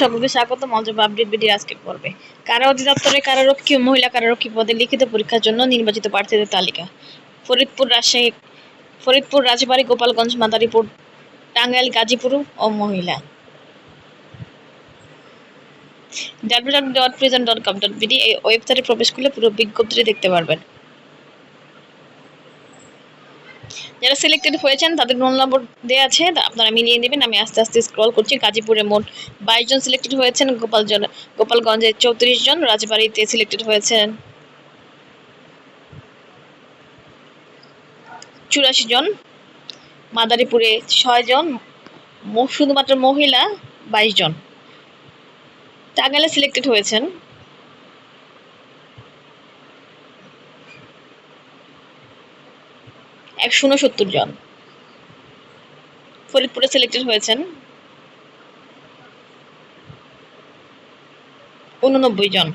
সকলকে স্বাগত মঞ্জবা update video আজকে পর্বে। কারা অধিদপ্তরে কারারক্ষী ও মহিলা কারারক্ষী পদে লিখিত পরীক্ষার জন্য নির্বাচিত প্রার্থীদের তালিকা? ফরিদপুর রাজশাহী, ফরিদপুর রাজবাড়ী, গোপালগঞ্জ, মাদারীপুর, টাঙ্গাইল, গাজীপুর ও মহিলা। W W dot prison dot com dot BD এই ওয়েবসাইটে প্রবেশ করলে পুরো বিজ্ঞপ্তিটি দেখতে পারবেন। যারা সিলেক্টেড হয়েছেন, তাদের রোল নম্বর দেওয়া আছে আপনারা মিলিয়ে নেবেন। আমি আস্তে আস্তে স্ক্রল করছি। গাজীপুরে মোট বাইশ জন সিলেক্টেড হয়েছেন গোপালজন গোপালগঞ্জে চৌত্রিশ জন, রাজবাড়িতে সিলেক্টেড হয়েছেন চুরাশি জন, মাদারীপুরে ছয় জন শুধুমাত্র মহিলা বাইশ জন। টাঙ্গাইলে সিলেক্টেড হয়েছেন। একশো উনসত্তর জন। ফরিদপুরে সিলেক্টেড হয়েছেন উননব্বই জন।